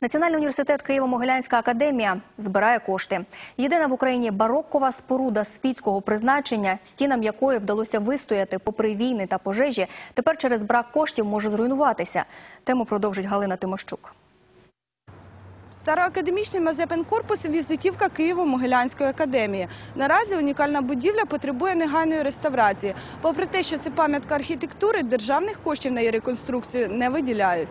Національний університет Києво-Могилянська академія збирає кошти. Єдина в Україні бароккова споруда світського призначення, стінам якої вдалося вистояти попри війни та пожежі, тепер через брак коштів може зруйнуватися. Тему продовжить Галина Тимощук. Староакадемічний Мазепин-корпус – візитівка Києво-Могилянської академії. Наразі унікальна будівля потребує негайної реставрації. Попри те, що це пам'ятка архітектури, державних коштів на її реконструкцію не виділяють.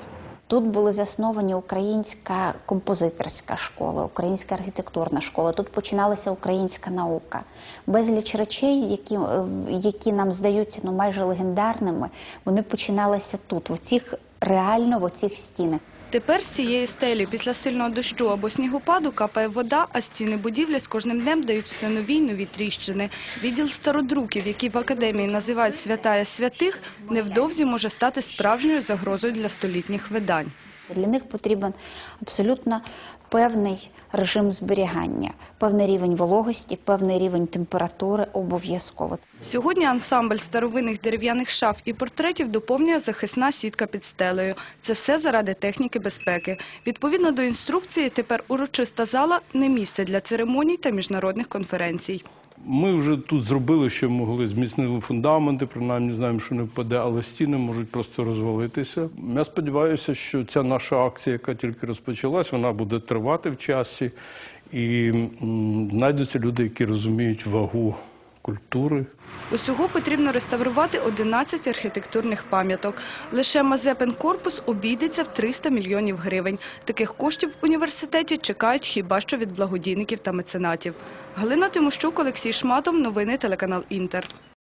Тут були засновані українська композиторська школа, українська архітектурна школа. Тут починалася українська наука. Безліч речей, які, е, які нам здаються ну, майже легендарними, вони починалися тут, в цих реально в оцих стінах. Тепер з цієї стелі після сильного дощу або снігопаду капає вода, а стіни будівлі з кожним днем дають все нові й нові тріщини. Відділ стародруків, який в академії називають святая святих, невдовзі може стати справжньою загрозою для столітніх видань. Для них потрібен абсолютно певний режим зберігання, певний рівень вологості, певний рівень температури обов'язково. Сьогодні ансамбль старовинних дерев'яних шаф і портретів доповнює захисна сітка під стелею. Це все заради техніки безпеки. Відповідно до інструкції, тепер урочиста зала – не місце для церемоній та міжнародних конференцій. Ми вже тут зробили, що могли, зміцнили фундаменти, принаймні знаємо, що не впаде, але стіни можуть просто розвалитися. Я сподіваюся, що ця наша акція, яка тільки розпочалась, вона буде тривати в часі, і знайдуться люди, які розуміють вагу культури. Усього потрібно реставрувати 11 архітектурних пам'яток. Лише Мазепин корпус обійдеться в 300 мільйонів гривень. Таких коштів в університеті чекають хіба що від благодійників та меценатів. Галина Тимощук, Олексій Шматов. Новини телеканал Інтер.